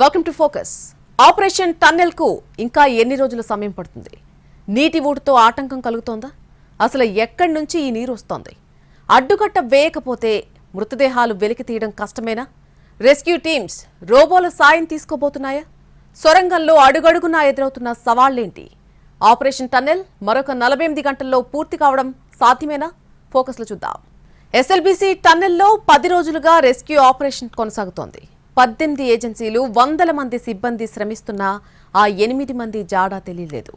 Welcome to focus operation టన్నెల్కు ఇంకా ఎన్ని రోజుల సమయం పడుతుంది? నీటి ఊటుతో ఆటంకం కలుగుతోందా? అసలు ఎక్కడి నుంచి ఈ నీరు వస్తోంది? అడ్డుకట్ట వేయకపోతే మృతదేహాలు వెలికి తీయడం కష్టమేనా? రెస్క్యూ టీమ్స్ రోబోల సాయం తీసుకోబోతున్నాయా? సొరంగంలో అడుగడుగునా ఎదురవుతున్న సవాళ్ళేంటి ఆపరేషన్ టన్నెల్ మరొక నలభై ఎనిమిది గంటల్లో పూర్తి కావడం సాధ్యమేనా? ఫోకస్లో చూద్దాం. ఎస్ఎల్బీసీ టన్నెల్లో పది రోజులుగా రెస్క్యూ ఆపరేషన్ కొనసాగుతోంది. పద్దెనిమిది ఏజెన్సీలు వందల మంది సిబ్బంది శ్రమిస్తున్నా ఆ ఎనిమిది మంది జాడా తెలియలేదు.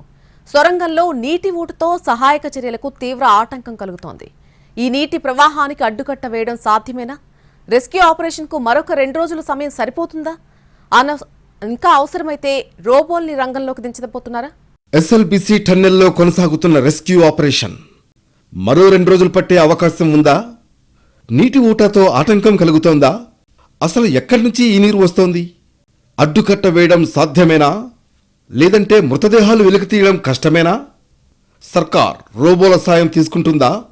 సొరంగంలో నీటి ఊటుతో సహాయక చర్యలకు తీవ్ర ఆటంకం కలుగుతోంది. ఈ నీటి ప్రవాహానికి అడ్డుకట్ట వేయడం సాధ్యమేనా? రెస్క్యూ ఆపరేషన్కు మరొక రెండు రోజుల సమయం సరిపోతుందా? అన ఇంకా అవసరమైతే రోబోల్ని రంగంలోకి దించబోతున్నారా? ఎస్ఎల్బిసి టన్నెల్లో కొనసాగుతున్న రెస్క్యూ ఆపరేషన్. మరో రెండు రోజులు పట్టే అవకాశం ఉందా? నీటి ఊటతో ఆటంకం కలుగుతోందా? అసలు ఎక్కడి నుంచి ఈ నీరు వస్తోంది? అడ్డుకట్ట వేయడం సాధ్యమేనా? లేదంటే మృతదేహాలు వెలికి తీయడం కష్టమేనా? సర్కార్ రోబోల సాయం తీసుకుంటుందా?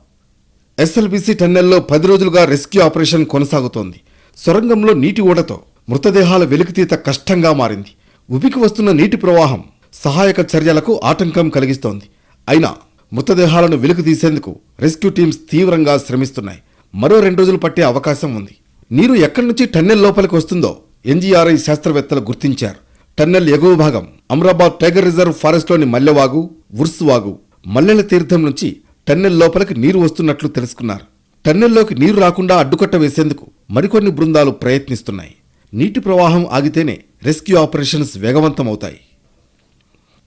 ఎస్ఎల్బిసి టన్నెల్లో పది రోజులుగా రెస్క్యూ ఆపరేషన్ కొనసాగుతోంది. సొరంగంలో నీటి ఊడతో మృతదేహాల వెలికితీత కష్టంగా మారింది. ఉబికి వస్తున్న నీటి ప్రవాహం సహాయక చర్యలకు ఆటంకం కలిగిస్తోంది. అయినా మృతదేహాలను వెలికి తీసేందుకు రెస్క్యూ టీమ్స్ తీవ్రంగా శ్రమిస్తున్నాయి. మరో రెండు రోజులు పట్టే అవకాశం ఉంది. నీరు ఎక్కడి నుంచి టన్నెల్ లోపలికి వస్తుందో ఎన్జీఆర్ఐ శాస్త్రవేత్తలు గుర్తించారు. టన్నెల్ ఎగువ భాగం అమరాబాద్ టైగర్ రిజర్వ్ ఫారెస్ట్లోని మల్లెవాగు ఉర్స్ వాగు మల్లెల తీర్థం నుంచి టన్నెల్ లోపలికి నీరు వస్తున్నట్లు తెలుసుకున్నారు. టన్నెల్లోకి నీరు రాకుండా అడ్డుకట్ట వేసేందుకు మరికొన్ని బృందాలు ప్రయత్నిస్తున్నాయి. నీటి ప్రవాహం ఆగితేనే రెస్క్యూ ఆపరేషన్స్ వేగవంతమవుతాయి.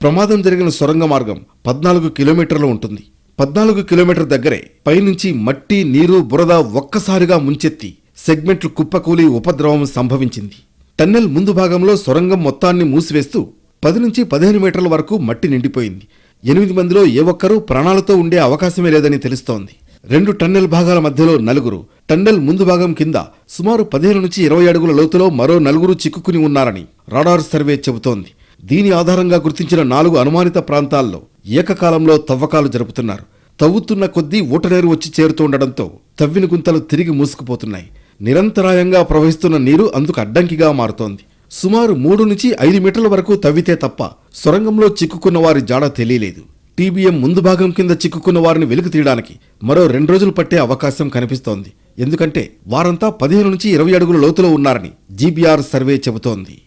ప్రమాదం జరిగిన సొరంగ మార్గం పద్నాలుగు కిలోమీటర్లు ఉంటుంది. పద్నాలుగు కిలోమీటర్ దగ్గరే పైనుంచి మట్టి నీరు బురద ఒక్కసారిగా ముంచెత్తి సెగ్మెంట్లు కుప్పకూలి ఉపద్రవం సంభవించింది. టన్నెల్ ముందు భాగంలో సొరంగం మొత్తాన్ని మూసివేస్తూ పది నుంచి పదిహేను మీటర్ల వరకు మట్టి నిండిపోయింది. ఎనిమిది మందిలో ఏ ఒక్కరూ ప్రాణాలతో ఉండే అవకాశమే లేదని తెలుస్తోంది. రెండు టన్నెల్ భాగాల మధ్యలో నలుగురు టన్నెల్ ముందు భాగం కింద సుమారు పదిహేను నుంచి ఇరవై అడుగుల లోతులో మరో నలుగురు చిక్కుకుని ఉన్నారని రాడార్ సర్వే చెబుతోంది. దీని ఆధారంగా గుర్తించిన నాలుగు అనుమానిత ప్రాంతాల్లో ఏకకాలంలో తవ్వకాలు జరుపుతున్నారు. తవ్వుతున్న కొద్దీ ఊటనేరు వచ్చి చేరుతుండటంతో తవ్విన గుంతలు తిరిగి మూసుకుపోతున్నాయి. నిరంతరాయంగా ప్రవహిస్తున్న నీరు అందుకు అడ్డంకిగా మారుతోంది. సుమారు మూడు నుంచి ఐదు మీటర్ల వరకు తవ్వితే తప్ప సొరంగంలో చిక్కుకున్న వారి జాడ తెలియలేదు. టీబీఎం ముందు భాగం కింద చిక్కుకున్న వారిని వెలుగు తీయడానికి మరో రెండు రోజులు పట్టే అవకాశం కనిపిస్తోంది. ఎందుకంటే వారంతా పదిహేను నుంచి ఇరవై అడుగుల లోతులో ఉన్నారని జీబీఆర్ సర్వే చెబుతోంది.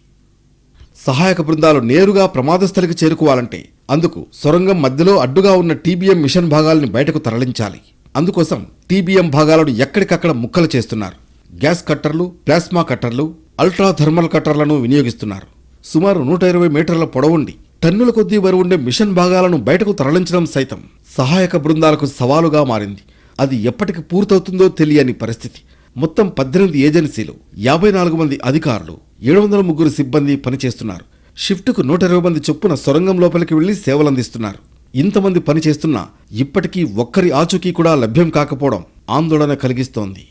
సహాయక బృందాలు నేరుగా ప్రమాదస్థలికి చేరుకోవాలంటే అందుకు సొరంగం మధ్యలో అడ్డుగా ఉన్న టీబీఎం మిషన్ భాగాలను బయటకు తరలించాలి. అందుకోసం టీబీఎం భాగాలను ఎక్కడికక్కడ ముక్కలు చేస్తున్నారు. గ్యాస్ కట్టర్లు ప్లాస్మా కట్టర్లు అల్ట్రా థర్మల్ కట్టర్లను వినియోగిస్తున్నారు. సుమారు నూట ఇరవై మీటర్ల పొడవుండి టన్నుల కొద్దీ బరువుండే మిషన్ భాగాలను బయటకు తరలించడం సైతం సహాయక బృందాలకు సవాలుగా మారింది. అది ఎప్పటికి పూర్తవుతుందో తెలియని పరిస్థితి. మొత్తం పద్దెనిమిది ఏజెన్సీలు యాభై నాలుగు మంది అధికారులు ఏడు వందల ముగ్గురు సిబ్బంది పనిచేస్తున్నారు. షిఫ్ట్కు నూట ఇరవై మంది చొప్పున సొరంగం లోపలికి వెళ్ళి సేవలందిస్తున్నారు. ఇంతమంది పనిచేస్తున్నా ఇప్పటికీ ఒక్కరి ఆచూకీ కూడా లభ్యం కాకపోవడం ఆందోళన కలిగిస్తోంది.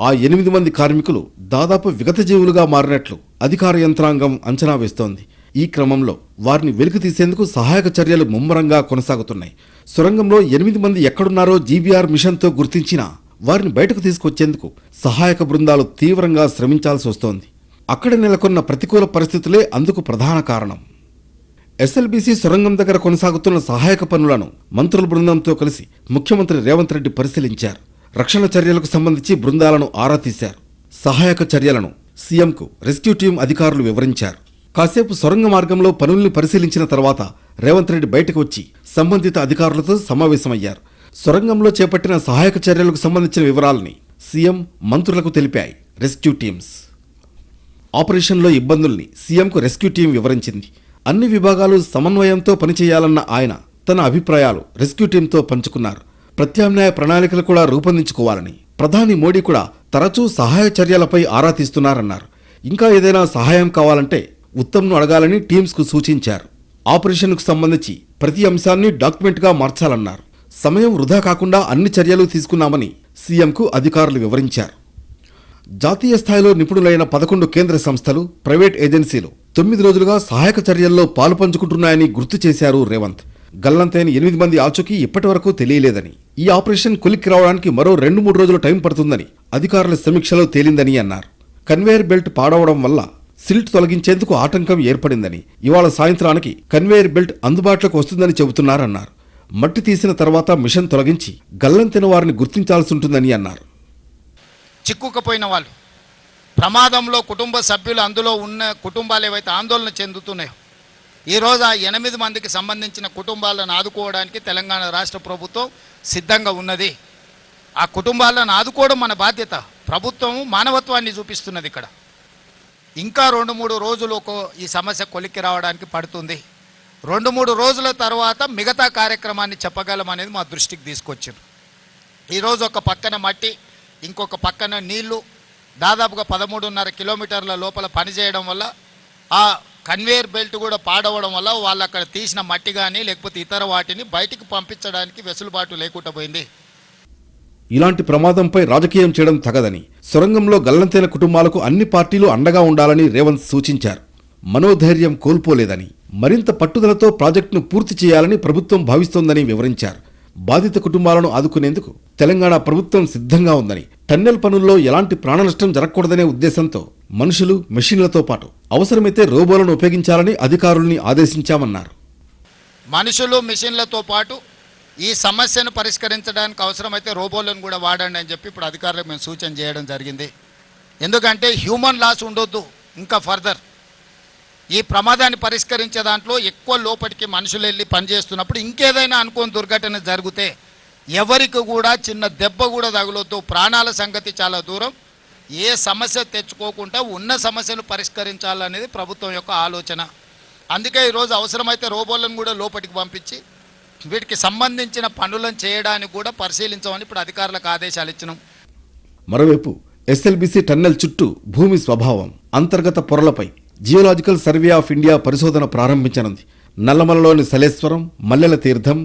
ఆ ఎనిమిది మంది కార్మికులు దాదాపు విగత జీవులుగా మారినట్లు అధికార యంత్రాంగం అంచనా వేస్తోంది. ఈ క్రమంలో వారిని వెలికి తీసేందుకు సహాయక చర్యలు ముమ్మరంగా కొనసాగుతున్నాయి. సొరంగంలో ఎనిమిది మంది ఎక్కడున్నారో జీబీఆర్ మిషన్తో గుర్తించినా వారిని బయటకు తీసుకొచ్చేందుకు సహాయక బృందాలు తీవ్రంగా శ్రమించాల్సి వస్తోంది. అక్కడ నెలకొన్న ప్రతికూల పరిస్థితులే అందుకు ప్రధాన కారణం. ఎస్ఎల్బీసీ సొరంగం దగ్గర కొనసాగుతున్న సహాయక పనులను మంత్రుల బృందంతో కలిసి ముఖ్యమంత్రి రేవంత్ రెడ్డి పరిశీలించారు. రక్షణ చర్యలకు సంబంధించి బృందాలను ఆరా తీశారు. సహాయక చర్యలను సీఎంకు రెస్క్యూ టీం అధికారులు వివరించారు. కాసేపు సొరంగ మార్గంలో పనుల్ని పరిశీలించిన తర్వాత రేవంత్ రెడ్డి బయటకు వచ్చి సంబంధిత అధికారులతో సమావేశమయ్యారు. సొరంగంలో చేపట్టిన సహాయక చర్యలకు సంబంధించిన వివరాలని సీఎం మంత్రులకు తెలిపాయి. రెస్క్యూ టీమ్స్ ఆపరేషన్లో ఇబ్బందుల్ని సీఎంకు రెస్క్యూ టీం వివరించింది. అన్ని విభాగాలు సమన్వయంతో పనిచేయాలన్న ఆయన తన అభిప్రాయాలు రెస్క్యూ టీంతో పంచుకున్నారు. ప్రత్యామ్నాయ ప్రణాళికలు కూడా రూపొందించుకోవాలని ప్రధాని మోడీ కూడా తరచూ సహాయ చర్యలపై ఆరా తీస్తున్నారన్నారు. ఇంకా ఏదైనా సహాయం కావాలంటే ఉత్తమ్ను అడగాలని టీమ్స్కు సూచించారు. ఆపరేషన్కు సంబంధించి ప్రతి అంశాన్ని డాక్యుమెంట్గా మార్చాలన్నారు. సమయం వృధా కాకుండా అన్ని చర్యలు తీసుకున్నామని సీఎంకు అధికారులు వివరించారు. జాతీయ స్థాయిలో నిపుణులైన పదకొండు కేంద్ర సంస్థలు ప్రైవేట్ ఏజెన్సీలు తొమ్మిది రోజులుగా సహాయక చర్యల్లో పాలు పంచుకుంటున్నాయని గుర్తు చేశారు రేవంత్. గల్లంతైన ఎనిమిది మంది ఆచూకీ ఇప్పటి వరకు తెలియలేదని. ఈ ఆపరేషన్ కొలిక్కి రావడానికి మరో రెండు మూడు రోజులు టైం పడుతుందని అధికారుల సమీక్షలో తేలిందని అన్నారు. కన్వేయర్ బెల్ట్ పాడవడం వల్ల సిల్ట్ తొలగించేందుకు ఆటంకం ఏర్పడిందని ఇవాళ సాయంత్రానికి కన్వేయర్ బెల్ట్ అందుబాటులోకి వస్తుందని చెబుతున్నారన్నారు. మట్టి తీసిన తర్వాత మిషన్ తొలగించి గల్లంతిన వారిని గుర్తించాల్సి ఉంటుందని అన్నారు. చిక్కుకపోయిన వాళ్ళు. ప్రమాదంలో కుటుంబ సభ్యులు అందులో ఉన్న కుటుంబాలు ఏవైతే ఆందోళన చెందుతున్నాయో ఈరోజు ఆ ఎనిమిది మందికి సంబంధించిన కుటుంబాలను ఆదుకోవడానికి తెలంగాణ రాష్ట్ర ప్రభుత్వం సిద్ధంగా ఉన్నది. ఆ కుటుంబాలను ఆదుకోవడం మన బాధ్యత. ప్రభుత్వం మానవత్వాన్ని చూపిస్తున్నది ఇక్కడ. ఇంకా రెండు మూడు రోజులు ఒక ఈ సమస్య కొలిక్కి రావడానికి పడుతుంది. రెండు మూడు రోజుల తర్వాత మిగతా కార్యక్రమాన్ని చెప్పగలం అనేది మా దృష్టికి తీసుకొచ్చారు. ఈరోజు ఒక పక్కన మట్టి ఇంకొక పక్కన నీళ్ళు దాదాపుగా పదమూడున్నర కిలోమీటర్ల లోపల పనిచేయడం వల్ల ఆ కన్వేయర్ బెల్ట్ కూడా పాడవడం వల్ల వాళ్ళు అక్కడ తీసిన మట్టి కానీ లేకపోతే ఇతర వాటిని బయటికి పంపించడానికి వెసులుబాటు లేకుండా పోయింది. ఇలాంటి ప్రమాదంపై రాజకీయం చేయడం తగదని. సొరంగంలో గల్లంతైన కుటుంబాలకు అన్ని పార్టీలు అండగా ఉండాలని రేవంత్ సూచించారు. మనోధైర్యం కోల్పోలేదని మరింత పట్టుదలతో ప్రాజెక్టును పూర్తి చేయాలని ప్రభుత్వం భావిస్తోందని వివరించారు. బాధిత కుటుంబాలను ఆదుకునేందుకు తెలంగాణ ప్రభుత్వం సిద్ధంగా ఉందని టన్నెల్ పనుల్లో ఎలాంటి ప్రాణనష్టం జరగకూడదనే ఉద్దేశంతో మనుషులు మెషిన్లతో పాటు అవసరమైతే రోబోలను ఉపయోగించాలని అధికారుల్ని ఆదేశించామన్నారు. మనుషులు మిషన్లతో పాటు ఈ సమస్యను పరిష్కరించడానికి అవసరమైతే రోబోలను కూడా వాడండి అని చెప్పి ఇప్పుడు అధికారులకు మేము సూచన చేయడం జరిగింది. ఎందుకంటే హ్యూమన్ లాస్ ఉండొద్దు ఇంకా ఫర్దర్. ఈ ప్రమాదాన్ని పరిష్కరించే దాంట్లో ఎక్కువ లోపలికి మనుషులు వెళ్ళి పనిచేస్తున్నప్పుడు ఇంకేదైనా అనుకోని దుర్ఘటన జరిగితే ఎవరికి కూడా చిన్న దెబ్బ కూడా తగులొద్దు. ప్రాణాల సంగతి చాలా దూరం. ఏ సమస్య తెచ్చుకోకుండా ఉన్న సమస్యను పరిష్కరించాలనేది ప్రభుత్వం యొక్క ఆలోచన. అందుకే ఈరోజు అవసరమైతే రోబోలను కూడా లోపలికి పంపించి వీటికి సంబంధించిన పనులను చేయడానికి కూడా పరిశీలించమని ఇప్పుడు అధికారులకు ఆదేశాలు ఇచ్చినాం. మరోవైపు ఎస్ఎల్బిసి టన్నెల్ చుట్టూ భూమి స్వభావం అంతర్గత పొరలపై జియోలాజికల్ సర్వే ఆఫ్ ఇండియా పరిశోధన ప్రారంభించనుంది. నల్లమలలోని సలేశ్వరం మల్లెల తీర్థం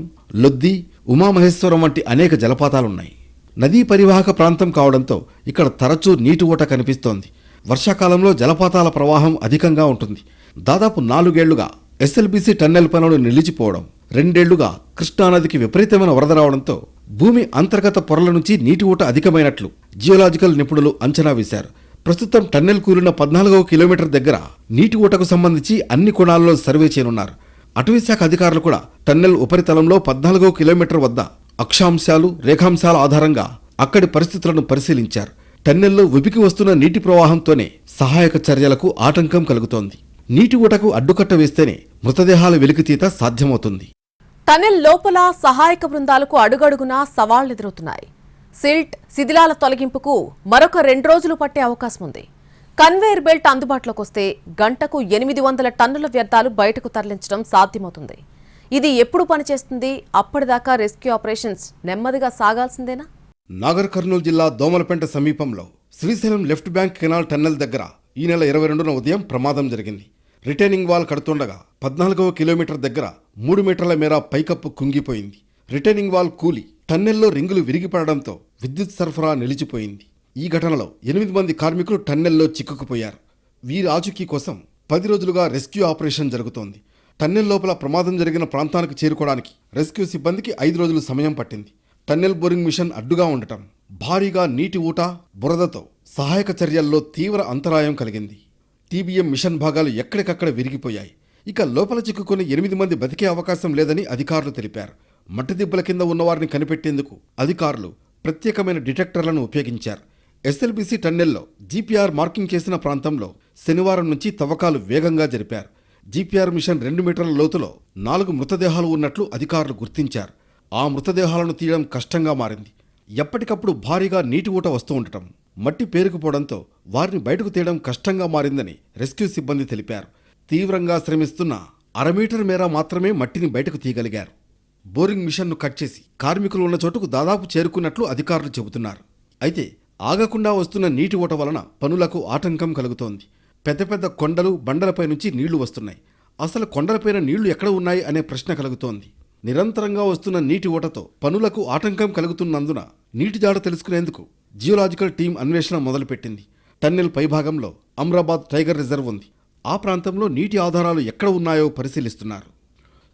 లొద్ది ఉమామహేశ్వరం వంటి అనేక జలపాతాలున్నాయి. నదీ పరివాహక ప్రాంతం కావడంతో ఇక్కడ తరచూ నీటి ఊట కనిపిస్తోంది. వర్షాకాలంలో జలపాతాల ప్రవాహం అధికంగా ఉంటుంది. దాదాపు నాలుగేళ్ళుగా ఎస్ఎల్బిసి టన్నెల్ పనులు నిలిచిపోవడం రెండేళ్ళుగా కృష్ణానదికి విపరీతమైన వరద రావడంతో భూమి అంతర్గత పొరల నుంచి నీటి ఊట అధికమైనట్లు జియోలాజికల్ నిపుణులు అంచనా వేశారు. ప్రస్తుతం టన్నెల్ కూలిన పద్నాలుగవ కిలోమీటర్ దగ్గర నీటి ఊటకు సంబంధించి అన్ని కోణాల్లో సర్వే చేయనున్నారు. అటవీశాఖ అధికారులు కూడా టన్నెల్ ఉపరితలంలో పద్నాలుగవ కిలోమీటర్ వద్ద అక్షాంశాలు రేఖాంశాల ఆధారంగా అక్కడి పరిస్థితులను పరిశీలించారు. టన్నెల్లో ఉబికి వస్తున్న నీటి ప్రవాహంతోనే సహాయక చర్యలకు ఆటంకం కలుగుతోంది. నీటి ఊటకు అడ్డుకట్ట వేస్తేనే మృతదేహాల వెలికితీత సాధ్యమవుతుంది. టన్నెల్ లోపల సహాయక బృందాలకు అడుగడుగునా సవాళ్ళు ఎదురవుతున్నాయి సిల్ట్ శిథిలాల తొలగింపుకు మరొక రెండు రోజులు పట్టే అవకాశం ఉంది. కన్వేయర్ బెల్ట్ అందుబాటులోకి వస్తే గంటకు ఎనిమిది వందల టన్నుల వ్యర్థాలు బయటకు తరలించడం సాధ్యమవుతుంది. ఇది ఎప్పుడు పనిచేస్తుంది? అప్పటిదాకా రెస్క్యూ ఆపరేషన్స్ నెమ్మదిగా సాగాల్సిందేనా? నాగర్ కర్నూలు జిల్లా దోమలపెంట సమీపంలో Srisailam left bank canal tunnel దగ్గర ఈ నెల ఇరవై రెండున ఉదయం ప్రమాదం జరిగింది. రిటైనింగ్ వాల్ కడుతుండగా పద్నాలుగవ కిలోమీటర్ దగ్గర మూడు మీటర్ల మేర పైకప్పు కుంగిపోయింది. రిటైనింగ్ వాల్ కూలి టన్నెల్లో రింగులు విరిగిపడడంతో విద్యుత్ సరఫరా నిలిచిపోయింది. ఈ ఘటనలో ఎనిమిది మంది కార్మికులు టన్నెల్లో చిక్కుకుపోయారు. వీరి ఆచూకీ కోసం పది రోజులుగా రెస్క్యూ ఆపరేషన్ జరుగుతోంది. టన్నెల్ లోపల ప్రమాదం జరిగిన ప్రాంతానికి చేరుకోవడానికి రెస్క్యూ సిబ్బందికి ఐదు రోజులు సమయం పట్టింది. టన్నెల్ బోరింగ్ మిషన్ అడ్డుగా ఉండటం భారీగా నీటి ఊట బురదతో సహాయక చర్యల్లో తీవ్ర అంతరాయం కలిగింది. టీబీఎం మిషన్ భాగాలు ఎక్కడికక్కడ విరిగిపోయాయి. ఇక లోపల చిక్కుకుని ఎనిమిది మంది బతికే అవకాశం లేదని అధికారులు తెలిపారు. మట్టి దిబ్బల కింద ఉన్నవారిని కనిపెట్టేందుకు అధికారులు ప్రత్యేకమైన డిటెక్టర్లను ఉపయోగించారు. ఎస్ఎల్బీసీ టన్నెల్లో జీపీఆర్ మార్కింగ్ చేసిన ప్రాంతంలో శనివారం నుంచి తవ్వకాలు వేగంగా జరిపారు. జీపీఆర్ మిషన్ రెండు మీటర్ల లోతులో నాలుగు మృతదేహాలు ఉన్నట్లు అధికారులు గుర్తించారు. ఆ మృతదేహాలను తీయడం కష్టంగా మారింది. ఎప్పటికప్పుడు భారీగా నీటి ఊట వస్తూ ఉండటం మట్టి పేరుకుపోవడంతో వారిని బయటకు తీయడం కష్టంగా మారిందని రెస్క్యూ సిబ్బంది తెలిపారు. తీవ్రంగా శ్రమిస్తున్న అర మీటర్ మేర మాత్రమే మట్టిని బయటకు తీయగలిగారు. బోరింగ్ మిషన్ను కట్ చేసి కార్మికులు ఉన్న చోటుకు దాదాపు చేరుకున్నట్లు అధికారులు చెబుతున్నారు. అయితే ఆగకుండా వస్తున్న నీటి ఓట వలన పనులకు ఆటంకం కలుగుతోంది. పెద్ద పెద్ద కొండలు బండలపై నుంచి నీళ్ళు వస్తున్నాయి. అసలు కొండలపైన నీళ్ళు ఎక్కడ ఉన్నాయి అనే ప్రశ్న కలుగుతోంది. నిరంతరంగా వస్తున్న నీటి ఓటతో పనులకు ఆటంకం కలుగుతున్నందున నీటి జాడ తెలుసుకునేందుకు జియోలాజికల్ టీం అన్వేషణ మొదలుపెట్టింది. టన్నెల్ పైభాగంలో అమ్రాబాద్ టైగర్ రిజర్వ్ ఉంది. ఆ ప్రాంతంలో నీటి ఆధారాలు ఎక్కడ ఉన్నాయో పరిశీలిస్తున్నారు.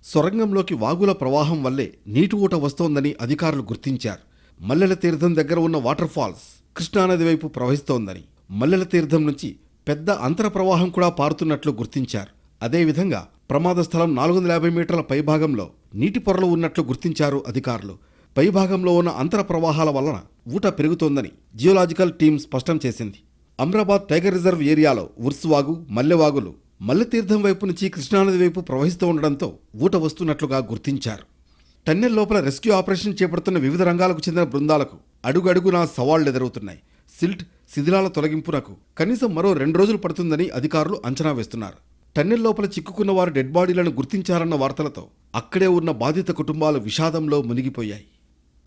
సొరంగంలోకి వాగుల ప్రవాహం వల్లే నీటి ఊట వస్తోందని అధికారులు గుర్తించారు. మల్లెల తీర్థం దగ్గర ఉన్న వాటర్ ఫాల్స్ కృష్ణానది వైపు ప్రవహిస్తోందని మల్లెల తీర్థం నుంచి పెద్ద అంతర ప్రవాహం కూడా పారుతున్నట్లు గుర్తించారు. అదేవిధంగా ప్రమాద స్థలం నాలుగు వందల యాభై మీటర్ల పైభాగంలో నీటి పొరలు ఉన్నట్లు గుర్తించారు అధికారులు. పైభాగంలో ఉన్న అంతర ప్రవాహాల వలన ఊట పెరుగుతోందని జియోలాజికల్ టీం స్పష్టం చేసింది. అమ్రాబాద్ టైగర్ రిజర్వ్ ఏరియాలో ఉర్సువాగు మల్లెవాగులు మల్లెతీర్థం వైపు నుంచి కృష్ణానది వైపు ప్రవహిస్తూ ఉండడంతో ఊట వస్తున్నట్లుగా గుర్తించారు. టన్నెల్ లోపల రెస్క్యూ ఆపరేషన్ చేపడుతున్న వివిధ రంగాలకు చెందిన బృందాలకు అడుగడుగునా సవాళ్ళు ఎదురవుతున్నాయి సిల్ట్ శిథిలాల తొలగింపునకు కనీసం మరో రెండు రోజులు పడుతుందని అధికారులు అంచనా వేస్తున్నారు. టన్నెల్ లోపల చిక్కుకున్న వారు డెడ్ బాడీలను గుర్తించారన్న వార్తలతో అక్కడే ఉన్న బాధిత కుటుంబాలు విషాదంలో మునిగిపోయాయి.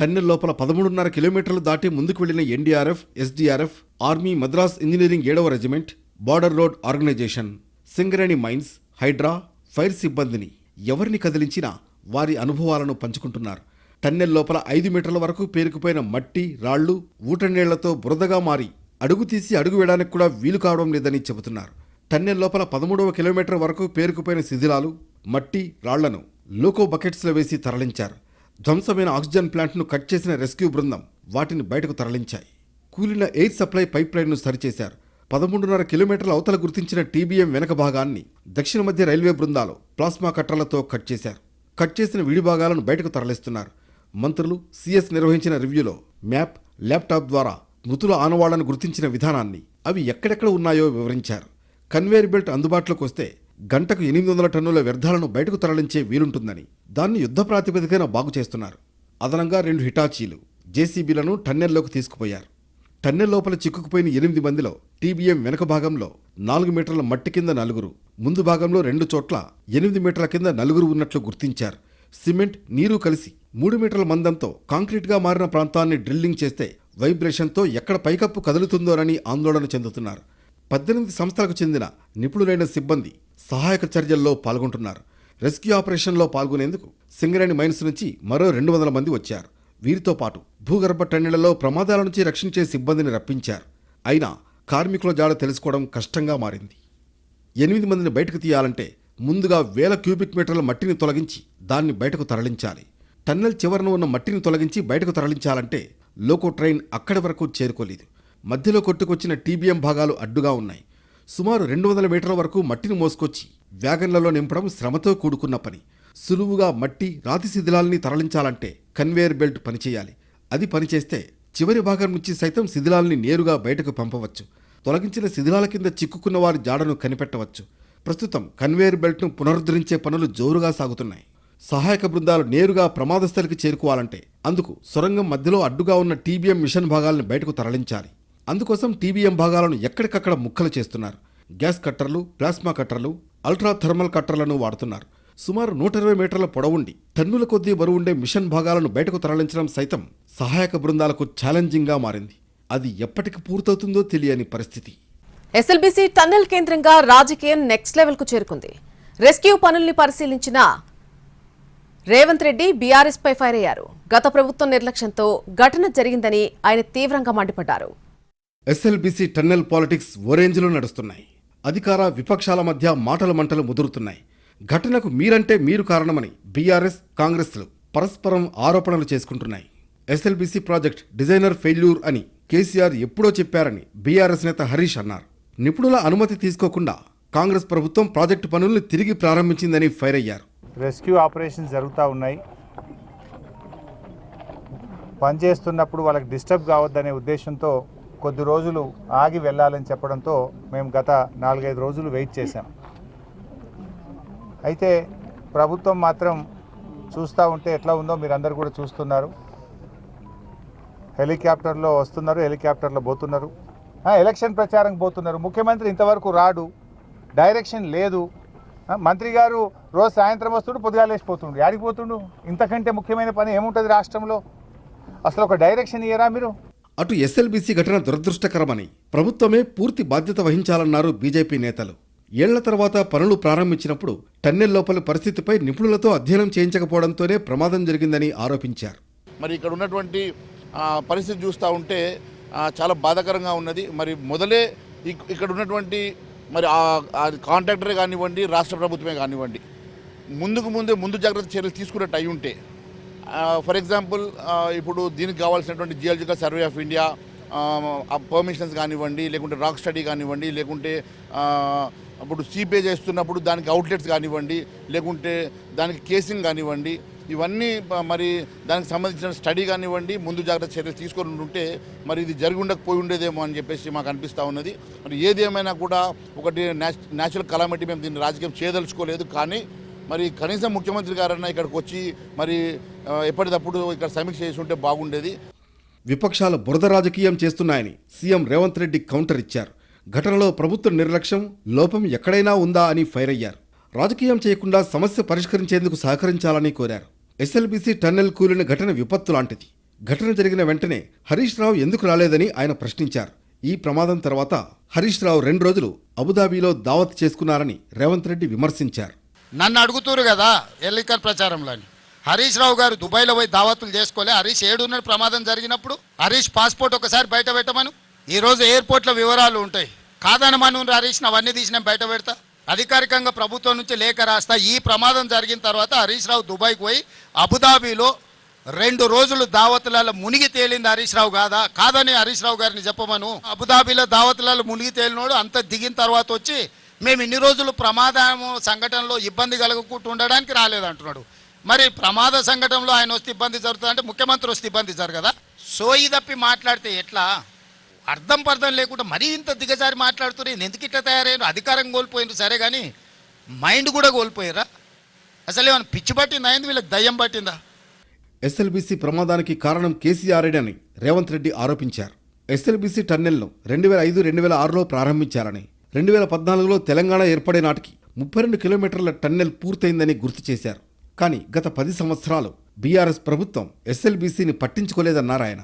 టన్నెల్ లోపల పదమూడున్నర కిలోమీటర్లు దాటి ముందుకు వెళ్ళిన NDRF SDRF army Madras engineering ఏడవ regiment border road organisation. Singareni mines HYDRAA fire సిబ్బందిని ఎవరిని కదిలించినా వారి అనుభవాలను పంచుకుంటున్నారు. టన్నెల్ లోపల ఐదు మీటర్ల వరకు పేరుకుపోయిన మట్టి రాళ్ళు ఊటనీళ్ళతో బురదగా మారి అడుగు తీసి అడుగు వేయడానికి కూడా వీలు కావడం లేదని చెబుతున్నారు. టన్నెల్ లోపల పదమూడవ కిలోమీటర్ వరకు పేరుకుపోయిన శిథిలాలు మట్టి రాళ్ళను లోకో బకెట్స్లో వేసి తరలించారు. ధ్వంసమైన ఆక్సిజన్ ప్లాంట్ను కట్ చేసిన రెస్క్యూ బృందం వాటిని బయటకు తరలించాయి. కూలిన ఎయిర్ సప్లై పైప్ లైన్ను సరిచేశారు. పదమూడున్నర కిలోమీటర్ల అవతల గుర్తించిన టీబీఎం వెనక భాగాన్ని దక్షిణ మధ్య రైల్వే బృందాలు ప్లాస్మా కట్టర్లతో కట్ చేశారు. కట్ చేసిన విడి భాగాలను బయటకు తరలిస్తున్నారు. మంత్రులు సీఎస్ నిర్వహించిన రివ్యూలో మ్యాప్ ల్యాప్టాప్ ద్వారా మృతుల ఆనవాళ్ళను గుర్తించిన విధానాన్ని అవి ఎక్కడెక్కడ ఉన్నాయో వివరించారు. కన్వేర్ బెల్ట్ అందుబాటులోకి వస్తే గంటకు ఎనిమిది వందల టన్నుల వ్యర్థాలను బయటకు తరలించే వీలుంటుందని దాన్ని యుద్ధ ప్రాతిపదికన బాగు చేస్తున్నారు అదనంగా రెండు హిటాచీలు జేసీబీలను టన్నెల్లోకి తీసుకుపోయారు. టన్నెల్ లోపల చిక్కుకుపోయిన ఎనిమిది మందిలో టీబీఎం వెనక భాగంలో నాలుగు మీటర్ల మట్టి కింద నలుగురు ముందు భాగంలో రెండు చోట్ల ఎనిమిది మీటర్ల కింద నలుగురు ఉన్నట్లు గుర్తించారు. సిమెంట్ నీరు కలిసి మూడు మీటర్ల మందంతో కాంక్రీట్గా మారిన ప్రాంతాన్ని డ్రిల్లింగ్ చేస్తే వైబ్రేషన్తో ఎక్కడ పైకప్పు కదులుతుందోనని ఆందోళన చెందుతున్నారు. పద్దెనిమిది సంస్థలకు చెందిన నిపుణులైన సిబ్బంది సహాయక చర్యల్లో పాల్గొంటున్నారు. రెస్క్యూ ఆపరేషన్లో పాల్గొనేందుకు సింగరేణి మైన్స్ నుంచి మరో రెండు వందల మంది వచ్చారు. వీరితో పాటు భూగర్భ టన్నెళ్ళలో ప్రమాదాల నుంచి రక్షించే సిబ్బందిని రప్పించారు. అయినా కార్మికుల జాడ తెలుసుకోవడం కష్టంగా మారింది. ఎనిమిది మందిని బయటకు తీయాలంటే ముందుగా వేల క్యూబిక్ మీటర్ల మట్టిని తొలగించి దాన్ని బయటకు తరలించాలి. టన్నెల్ చివరన ఉన్న మట్టిని తొలగించి బయటకు తరలించాలంటే లోకో ట్రైన్ అక్కడి వరకు చేరుకోలేదు. మధ్యలో కొట్టుకొచ్చిన టీబీఎం భాగాలు అడ్డుగా ఉన్నాయి. సుమారు రెండు వందల మీటర్ల వరకు మట్టిని మోసుకొచ్చి వ్యాగన్లలో నింపడం శ్రమతో కూడుకున్న పని. సులువుగా మట్టి రాతి శిథిలాల్ని తరలించాలంటే కన్వేయర్ బెల్ట్ పనిచేయాలి. అది పనిచేస్తే చివరి భాగం నుంచి సైతం శిథిలాల్ని నేరుగా బయటకు పంపవచ్చు. తొలగించిన శిథిలాల కింద చిక్కుకున్న వారి జాడను కనిపెట్టవచ్చు. ప్రస్తుతం కన్వేయర్ బెల్ట్ను పునరుద్ధరించే పనులు జోరుగా సాగుతున్నాయి. సహాయక బృందాలు నేరుగా ప్రమాదస్థలికి చేరుకోవాలంటే అందుకు సొరంగం మధ్యలో అడ్డుగా ఉన్న టీబీఎం మిషన్ భాగాలను బయటకు తరలించాలి. అందుకోసం టీబీఎం భాగాలను ఎక్కడికక్కడ ముక్కలు చేస్తున్నారు. గ్యాస్ కట్టర్లు ప్లాస్మా కట్టర్లు అల్ట్రా థర్మల్ కట్టర్లను వాడుతున్నారు. సుమారు నూట ఇరవై మీటర్ల పొడవుండి. టన్నుల కొద్దీ బరువుండే మిషన్ భాగాలను బయటకు తరలించడం సైతం సహాయక బృందాలకు ఛాలెంజింగ్గా మారింది. అది ఎప్పటికి పూర్తవుతుందో తెలియని పరిస్థితి. ఎస్ఎల్బీసీ టన్నెల్ కేంద్రంగా రాజకీయం నెక్స్ట్ లెవెల్కు చేరుకుంది. రెస్క్యూ పనుల్ని పరిశీలించిన రేవంత్ రెడ్డి బీఆర్ఎస్ పై ఫైర్ అయ్యారు. గత ప్రభుత్వం నిర్లక్ష్యంతో ఘటన జరిగిందని ఆయన తీవ్రంగా మండిపడ్డారు. ఎస్ఎల్బీసీ టన్నెల్ పాలిటిక్స్ ఓరేంజ్లో నడుస్తున్నాయి. అధికార విపక్షాల మధ్య మాటల మంటలు ముదురుతున్నాయి. ఘటనకు మీరంటే మీరు కారణమని బీఆర్ఎస్ కాంగ్రెస్లు పరస్పరం ఆరోపణలు చేసుకుంటున్నాయి. ఎస్ఎల్బీసీ ప్రాజెక్ట్ డిజైనర్ ఫెయిల్యూర్ అని కేసీఆర్ ఎప్పుడో చెప్పారని బీఆర్ఎస్ నేత హరీష్ అన్నారు. నిపుణుల అనుమతి తీసుకోకుండా కాంగ్రెస్ ప్రభుత్వం ప్రాజెక్టు పనుల్ని తిరిగి ప్రారంభించిందని ఫైర్ అయ్యారు. రెస్క్యూ ఆపరేషన్స్ జరుగుతూ ఉన్నాయి. పనిచేస్తున్నప్పుడు వాళ్ళకి డిస్టర్బ్ కావద్దనే ఉద్దేశంతో కొద్ది రోజులు ఆగి వెళ్ళాలని చెప్పడంతో మేము గత నాలుగైదు రోజులు వెయిట్ చేశాం. అయితే ప్రభుత్వం మాత్రం చూస్తూ ఉంటే ఎట్లా ఉందో మీరందరూ కూడా చూస్తున్నారు. హెలికాప్టర్లో వస్తున్నారు హెలికాప్టర్లో పోతున్నారు. ఎలక్షన్ ప్రచారం పోతున్నారు. ముఖ్యమంత్రి ఇంతవరకు రాడు డైరెక్షన్ లేదు. మంత్రి గారు రోజు సాయంత్రం వస్తుండు పొద్దుగాలేసిపోతుండు యాడికి పోతుండు? ఇంతకంటే ముఖ్యమైన పని ఏముంటుంది రాష్ట్రంలో? అసలు ఒక డైరెక్షన్ ఇయ్యరా మీరు? అటు ఎస్ఎల్బీసీ ఘటన దురదృష్టకరమని ప్రభుత్వమే పూర్తి బాధ్యత వహించాలన్నారు బీజేపీ నేతలు. ఏళ్ళ తర్వాత పనులు ప్రారంభించినప్పుడు టన్నెల్ లోపలి పరిస్థితిపై నిపుణులతో అధ్యయనం చేయించకపోవడంతోనే ప్రమాదం జరిగిందని ఆరోపించారు. మరి ఇక్కడ ఉన్నటువంటి పరిస్థితి చూస్తూ ఉంటే చాలా బాధాకరంగా ఉన్నది. మరి మొదలే ఇక్- ఇక్కడ ఉన్నటువంటి మరి కాంట్రాక్టరే కానివ్వండి రాష్ట్ర ప్రభుత్వమే కానివ్వండి ముందుకు ముందే ముందు జాగ్రత్త చర్యలు తీసుకున్నట్టు అయి ఉంటే ఫర్ ఎగ్జాంపుల్ ఇప్పుడు దీనికి కావాల్సినటువంటి geological survey of India permissions కానివ్వండి లేకుంటే రాక్ స్టడీ కానివ్వండి లేకుంటే అప్పుడు సీపే చేస్తున్నప్పుడు దానికి అవుట్లెట్స్ కానివ్వండి లేకుంటే దానికి కేసింగ్ కానివ్వండి ఇవన్నీ మరి దానికి సంబంధించిన స్టడీ కానివ్వండి ముందు జాగ్రత్త చర్యలు తీసుకొని ఉంటే మరి ఇది జరిగి ఉండకపోయి ఉండేదేమో అని చెప్పేసి మాకు అనిపిస్తూ ఉన్నది. మరి ఏది ఏమైనా కూడా ఒకటి నేచురల్ కలామిటీ మేము దీన్ని రాజకీయం చేయదలుచుకోలేదు. కానీ మరి కనీసం ముఖ్యమంత్రి గారన్నా ఇక్కడికి వచ్చి మరి ఎప్పటికప్పుడు ఇక్కడ సమీక్ష చేసి ఉంటే బాగుండేది. విపక్షాలు బురద రాజకీయం చేస్తున్నాయని సీఎం రేవంత్ రెడ్డి కౌంటర్ ఇచ్చారు. ఘటనలో ప్రభుత్వ నిర్లక్ష్యం లోపం ఎక్కడైనా ఉందా అని ఫైర్ అయ్యారు. రాజకీయం చేయకుండా సమస్య పరిష్కరించేందుకు సహకరించాలని కోరారు. ఎస్ఎల్బీసీ టన్నెల్ కూలిన ఘటన విపత్తు లాంటిది. ఘటన జరిగిన వెంటనే హరీష్ రావు ఎందుకు రాలేదని ఆయన ప్రశ్నించారు. ఈ ప్రమాదం తర్వాత హరీష్ రావు రెండు రోజులు అబుదాబీలో దావత్ చేసుకున్నారని రేవంత్ రెడ్డి విమర్శించారు. నన్ను అడుగుతురు కదా ఎన్నికల ప్రచారంలోని హరీష్ రావు గారు దుబాయ్లో పోయి దావతులు చేసుకోలే. హరీష్ ఏడున్న ప్రమాదం జరిగినప్పుడు హరీష్ పాస్పోర్ట్ ఒకసారి బయట పెట్టమను. ఈరోజు ఎయిర్పోర్ట్లో వివరాలు ఉంటాయి. కాదనమాను హరీష్ అవన్నీ తీసిన బయట పెడతా. అధికారికంగా ప్రభుత్వం నుంచి లేఖ రాస్తా. ఈ ప్రమాదం జరిగిన తర్వాత హరీష్ రావు దుబాయ్కి పోయి అబుదాబీలో రెండు రోజులు దావతులలో మునిగి తేలింది హరీష్ రావు కాదా? కాదని హరీష్ రావు గారిని చెప్పమను. అబుదాబీలో దావతులలో మునిగి తేలినోడు అంత దిగిన తర్వాత వచ్చి మేము ఇన్ని రోజులు ప్రమాదం సంఘటనలో ఇబ్బంది కలగకుండా ఉండడానికి రాలేదంటున్నాడు మరి ప్రమాద సంఘటనలో ఆయన వస్తే ఇబ్బంది జరుగుతుంది అంటే ముఖ్యమంత్రి వస్తే ఇబ్బంది జరగదా? సోయి తప్పి మాట్లాడితే ఎట్లా? అర్థం పర్థం లేకుండా మరీ ఇంత దిగజారి మాట్లాడుతున్నారు ఎందుకు ఇట్లా తయారయ్యారు అధికారం కోల్పోయిండ్రు సరే కానీ మైండ్ కూడా కోల్పోయారా అసలు ఏమైనా పిచ్చి పట్టిందా అయింది వీళ్ళకి దయ్యం పట్టిందా? ఎస్ఎల్బీసీ ప్రమాదానికి కారణం కేసీఆర్ఏనని రేవంత్ రెడ్డి ఆరోపించారు. ఎస్ఎల్బీసీ టన్నెల్ను రెండు వేల ఐదు రెండు వేల ఆరులో ప్రారంభించారని రెండు వేల పద్నాలుగులో తెలంగాణ ఏర్పడే నాటికి ముప్పై రెండు కిలోమీటర్ల టన్నెల్ పూర్తయిందని గుర్తు చేశారు. కానీ గత పది సంవత్సరాలు బీఆర్ఎస్ ప్రభుత్వం ఎస్ఎల్బీసీని పట్టించుకోలేదన్నారు ఆయన.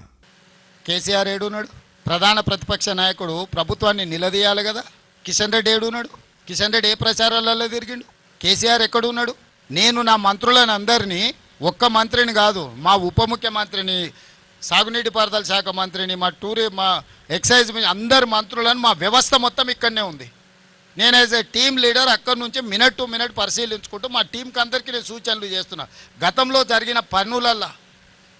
కేసీఆర్ ఏడున్నాడు? ప్రధాన ప్రతిపక్ష నాయకుడు ప్రభుత్వాన్ని నిలదీయాలి కదా. కిషన్ రెడ్డి ఏడున్నాడు కిషన్ రెడ్డి ఏ ప్రచారాలలో తిరిగిండు? కేసీఆర్ ఎక్కడున్నాడు నేను నా మంత్రులను అందరినీ ఒక్క మంత్రిని కాదు మా ఉప ముఖ్యమంత్రిని సాగునీటి పారుదల శాఖ మంత్రిని మా టూరి మా ఎక్సైజ్ మీ- అందరు మంత్రులను మా వ్యవస్థ మొత్తం ఇక్కడనే ఉంది. నేను యాజ్ ఏ టీమ్ లీడర్ అక్కడి నుంచి మినిట్ టు మినిట్ పరిశీలించుకుంటూ మా టీంకి అందరికీ నేను సూచనలు చేస్తున్నా. గతంలో జరిగిన పనులల్లా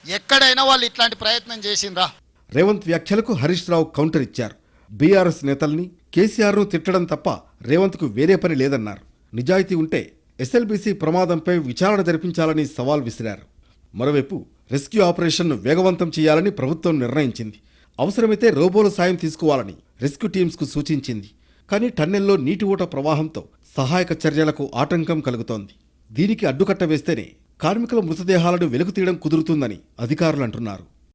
ఎక్కడైనా వాళ్ళు ఇట్లాంటి ప్రయత్నం చేసిందా రేవంత్ వ్యాఖ్యలకు హరీష్ రావు కౌంటర్ ఇచ్చారు. బీఆర్ఎస్ నేతల్ని కేసీఆర్ను తిట్టడం తప్ప రేవంత్కు వేరే పని లేదన్నారు. నిజాయితీ ఉంటే ఎస్ఎల్బీసీ ప్రమాదంపై విచారణ జరిపించాలని సవాల్ విసిరారు. మరోవైపు రెస్క్యూ ఆపరేషన్ను వేగవంతం చేయాలని ప్రభుత్వం నిర్ణయించింది. అవసరమైతే రోబోల సాయం తీసుకోవాలని రెస్క్యూ టీమ్స్కు సూచించింది. కానీ టన్నెల్లో నీటి ఊట ప్రవాహంతో సహాయక చర్యలకు ఆటంకం కలుగుతోంది. దీనికి అడ్డుకట్ట వేస్తేనే కార్మికుల మృతదేహాలను వెలుగుతీయడం కుదురుతుందని అధికారులు అంటున్నారు.